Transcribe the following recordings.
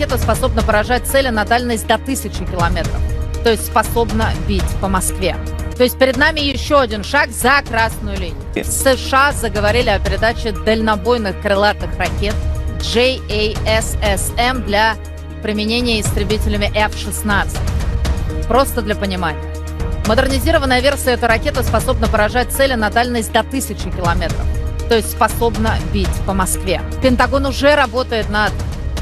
ракета способна поражать цели на дальность до тысячи километров. То есть способна бить по Москве. То есть перед нами еще один шаг за красную линию. США заговорили о передаче дальнобойных крылатых ракет JASSM для применения истребителями F-16. Просто для понимания. Модернизированная версия этой ракеты способна поражать цели на дальность до тысячи километров. То есть способна бить по Москве. Пентагон уже работает над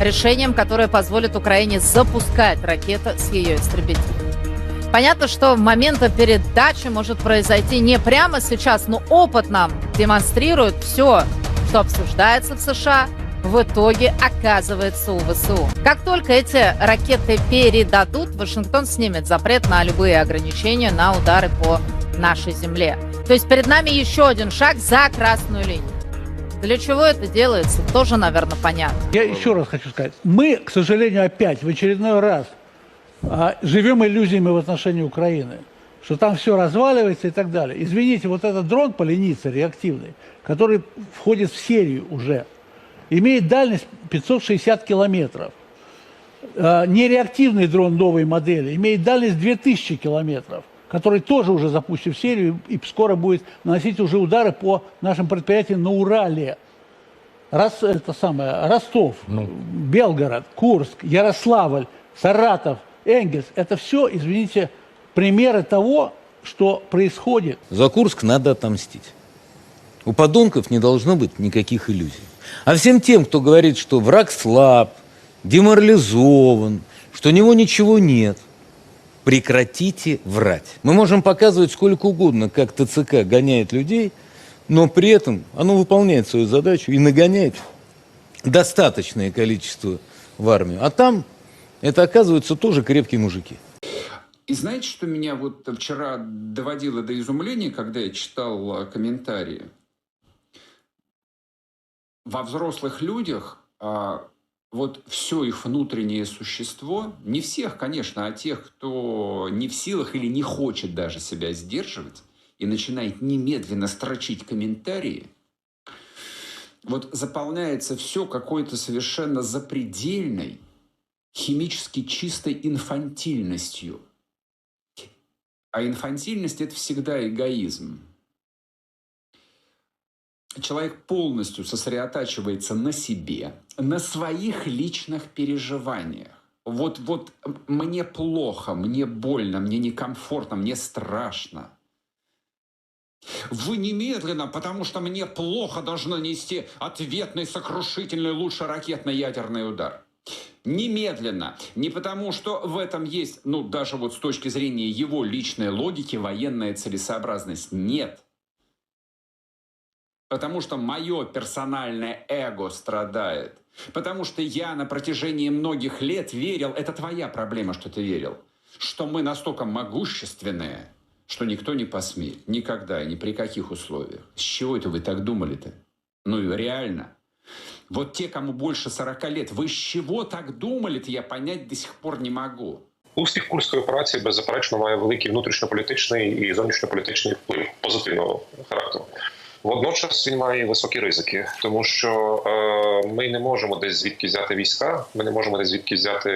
решением, которое позволит Украине запускать ракеты с ее истребителей. Понятно, что момента передачи может произойти не прямо сейчас, но опыт нам демонстрирует все, что обсуждается в США, в итоге оказывается у ВСУ. Как только эти ракеты передадут, Вашингтон снимет запрет на любые ограничения на удары по нашей земле. То есть перед нами еще один шаг за красную линию. Для чего это делается, тоже, наверное, понятно. Я еще раз хочу сказать, мы, к сожалению, опять в очередной раз а, живем иллюзиями в отношении Украины, что там все разваливается и так далее. Извините, вот этот дрон поленица реактивный, который входит в серию уже, имеет дальность 560 километров. А, Нереактивный дрон новой модели имеет дальность 2000 километров, который тоже уже запущен в серию и скоро будет наносить уже удары по нашим предприятиям на Урале. Рос, это самое, Ростов, Белгород, Курск, Ярославль, Саратов, Энгельс. Это все, извините, примеры того, что происходит. За Курск надо отомстить. У подонков не должно быть никаких иллюзий. А всем тем, кто говорит, что враг слаб, деморализован, что у него ничего нет, прекратите врать. Мы можем показывать сколько угодно, как ТЦК гоняет людей, но при этом оно выполняет свою задачу и нагоняет достаточное количество в армию. А там это оказываются тоже крепкие мужики. И знаете, что меня вот вчера доводило до изумления, когда я читал э, комментарии? Во взрослых людях а, вот все их внутреннее существо, не всех, конечно, а тех, кто не в силах или не хочет даже себя сдерживать и начинает немедленно строчить комментарии, вот заполняется все какой-то совершенно запредельной, химически чистой инфантильностью. А инфантильность – это всегда эгоизм. Человек полностью сосредотачивается на себе, на своих личных переживаниях. Вот, вот мне плохо, мне больно, мне некомфортно, мне страшно. Вы немедленно, потому что мне плохо, должны нести ответный, сокрушительный, лучше ракетно-ядерный удар. Немедленно. Не потому, что в этом есть, ну, даже вот с точки зрения его личной логики, военная целесообразность. Нет. Потому что мое персональное эго страдает. Потому что я на протяжении многих лет верил, это твоя проблема, что ты верил, что мы настолько могущественные, что никто не посмеет. Никогда, ни при каких условиях. С чего это вы так думали-то? Ну и реально. Вот те, кому больше 40 лет, ви з чого так думали-то, я понять до сих пор не могу. Успіх курської операції беззаперечно має великий внутрішньополітичний і зовнішньополітичний вплив позитивного характеру. Водночас він має високі ризики, тому що е, ми не можемо десь звідки взяти війська, ми не можемо десь звідки взяти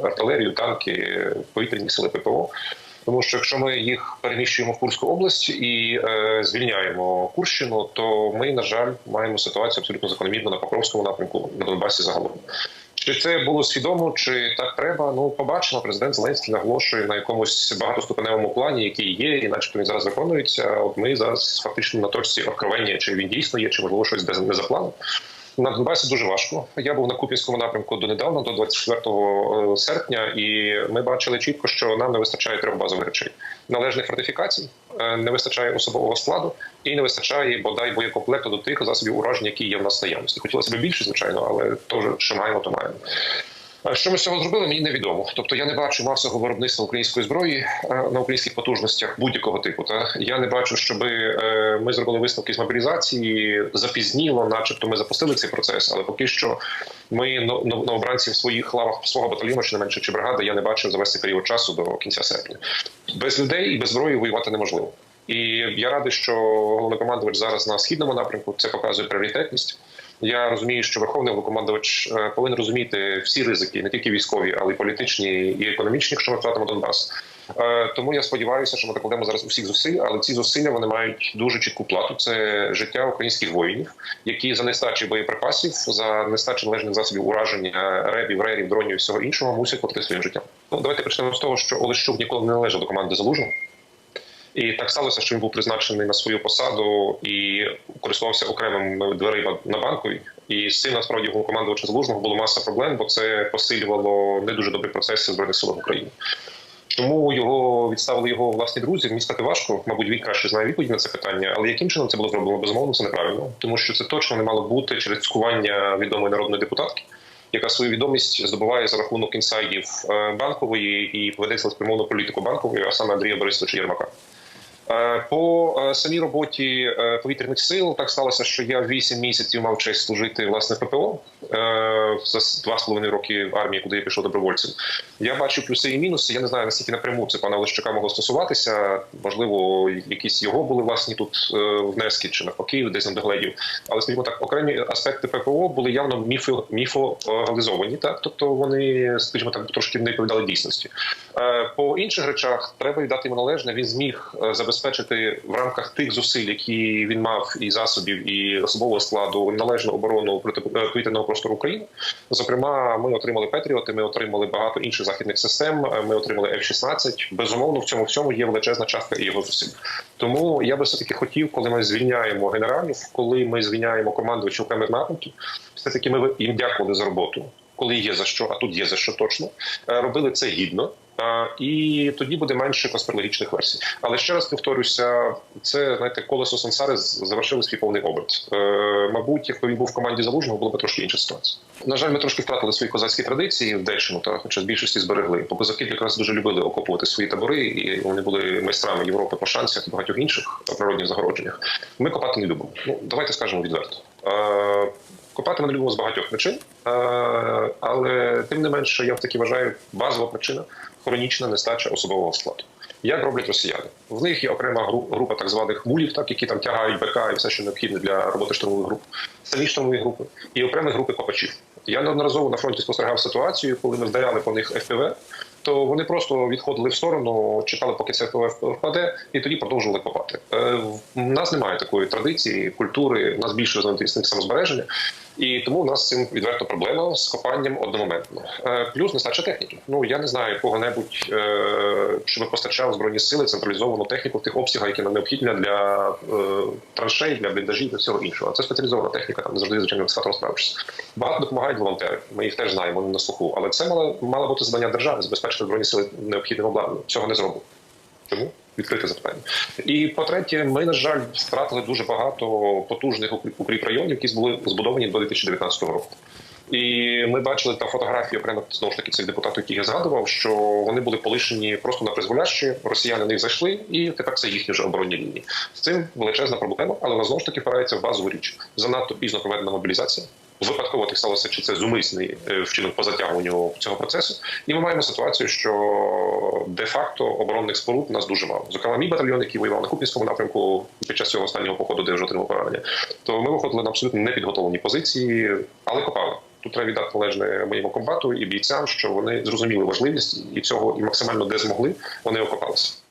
артилерію, танки, повітряні сили ППО. Тому що якщо ми їх переміщуємо в Курську область і е, звільняємо Курщину, то ми, на жаль, маємо ситуацію абсолютно закономірну на Покровському напрямку на Донбасі загалом. Чи це було свідомо, чи так треба? Ну, побачимо. Президент Зеленський наголошує на якомусь багатоступеневому плані, який є, і начебто він зараз виконується. От ми зараз фактично на точці откровення, чи він дійсно є, чи можливо щось не за планом. На Донбасі дуже важко. Я був на Куп'янському напрямку донедавна, до 24 серпня, і ми бачили чітко, що нам не вистачає трьох базових речей: належних фортифікацій, е, не вистачає особового складу і не вистачає бодай боєкомплекту до тих засобів ураження, які є в нас наявності. Хотілося б більше, звичайно, але то, що маємо, то маємо. А Що ми з цього зробили, мені невідомо. Тобто я не бачу масового виробництва української зброї е, на українських потужностях будь-якого типу. Та я не бачу, щоб ми зробили висновки з мобілізації запізніло, начебто ми запустили цей процес, але поки що ми новобранці в своїх лавах свого батальйону, чи не менше чи бригади, я не бачив за весь цей період часу до кінця серпня. Без людей і без зброї воювати неможливо. І я радий, що головнокомандувач зараз на східному напрямку це показує пріоритетність. Я розумію, що верховний головнокомандувач е, повинен розуміти всі ризики, не тільки військові, але й політичні і економічні, якщо ми втратимо Донбас. Е, Тому я сподіваюся, що ми докладемо зараз усіх зусиль, але ці зусилля вони мають дуже чітку плату. Це життя українських воїнів, які за нестачі боєприпасів, за нестачі належних засобів ураження ребів, рерів, дронів і всього іншого мусять платити своїм життям. Ну давайте почнемо з того, що Олещук ніколи не належав до команди залужного. І так сталося, що він був призначений на свою посаду і користувався окремими дверима на банковій. І з цим насправді у командувача залужного було маса проблем, бо це посилювало не дуже добрі процеси збройних силах України. Чому його відставили його власні друзі? Мені сказати важко. Мабуть, він краще знає відповідь на це питання. Але яким чином це було зроблено? Безумовно, це неправильно, тому що це точно не мало бути через цькування відомої народної депутатки, яка свою відомість здобуває за рахунок інсайдів е, банкової і веде цілеспрямовану політику банкової, а саме Андрія Борисовича Єрмака. Е, По е, самій роботі е, повітряних сил так сталося, що я 8 місяців мав честь служити власне в ППО за два з половиною роки армії, куди я пішов добровольцем. Я бачу плюси і мінуси. Я не знаю наскільки напряму це пана Олещука могло стосуватися. Можливо, якісь його були власні тут е, внески чи навпаки, десь на догледів. Але скажімо так, окремі аспекти ППО були явно міфо, міфогалізовані, так тобто вони, скажімо так, трошки не відповідали дійсності. Е, По інших речах треба віддати йому належне. Він зміг е, забезпечити в рамках тих зусиль, які він мав і засобів, і особового складу належну оборону протиповітряного простору України. Зокрема, ми отримали Петріоти, ми отримали багато інших західних систем. Ми отримали F-16. Безумовно, в цьому всьому є величезна частка і його зусиль. Тому я би все таки хотів, коли ми звільняємо генералів, коли ми звільняємо командувачів окремих напрямків, все таки ми їм дякували за роботу. Коли є за що, а тут є за що точно, Е, робили це гідно. І тоді буде менше конспірологічних версій. Але ще раз повторюся, це знаєте, колесо сансари завершили свій повний оберт. Е, мабуть, якби він був в команді залужного, було б трошки інша ситуація. На жаль, ми трошки втратили свої козацькі традиції в Деччину, та хоча з більшості зберегли. Бо козаки якраз дуже любили окопувати свої табори, і вони були майстрами Європи по шансах і багатьох інших природних загородженнях. Ми копати не любимо. Ну давайте скажемо відверто. Е, Копати ми любимо з багатьох причин, е, але тим не менше, я таки вважаю, базова причина хронічна нестача особового складу. Як роблять росіяни? В них є окрема гру- група так званих мулів, так які там тягають БК і все, що необхідне для роботи штурмових груп, самі штурмові групи і окремі групи копачів. Я неодноразово на фронті спостерігав ситуацію, коли ми вдаряли по них ФПВ, то вони просто відходили в сторону, чекали, поки це впаде, і тоді продовжували копати. Е, У нас немає такої традиції, культури, у нас більше розвинутий інстинкт самозбереження. І тому у нас цим відверто проблема з копанням одномоментно. Е, Плюс нестача техніки. Ну я не знаю кого-небудь, е, щоб постачав збройні сили централізовану техніку в тих обсягах, які нам необхідні для е, траншей, для бліндажів та всього іншого. Це спеціалізована техніка, там не завжди звичайно екскаватором справишся. Багато допомагають волонтери. Ми їх теж знаємо вони на слуху. Але це мало мало бути завдання держави забезпечити збройні сили необхідним обладнанням. Цього не зробили. Чому? Відкрите запитання. І по-третє, ми, на жаль, втратили дуже багато потужних укріп- укріпрайонів, які були збудовані до 2019 року. І ми бачили там фотографії окремо знову ж таки цих депутатів, яких я згадував, що вони були полишені просто на призволяще. Росіяни них зайшли, і тепер це їхні вже оборонні лінії. З цим величезна проблема, але вона знову ж таки впирається в базову річ. Занадто пізно проведена мобілізація. Випадково так сталося, чи це зумисний е, вчинок по затягуванню цього процесу. І ми маємо ситуацію, що де-факто оборонних споруд у нас дуже мало. Зокрема, мій батальйон, який воював на Купінському напрямку під час цього останнього походу, де вже отримав поранення, то ми виходили на абсолютно непідготовлені позиції, але копали. Тут треба віддати належне моєму комбату і бійцям, що вони зрозуміли важливість і цього і максимально де змогли, вони окопалися.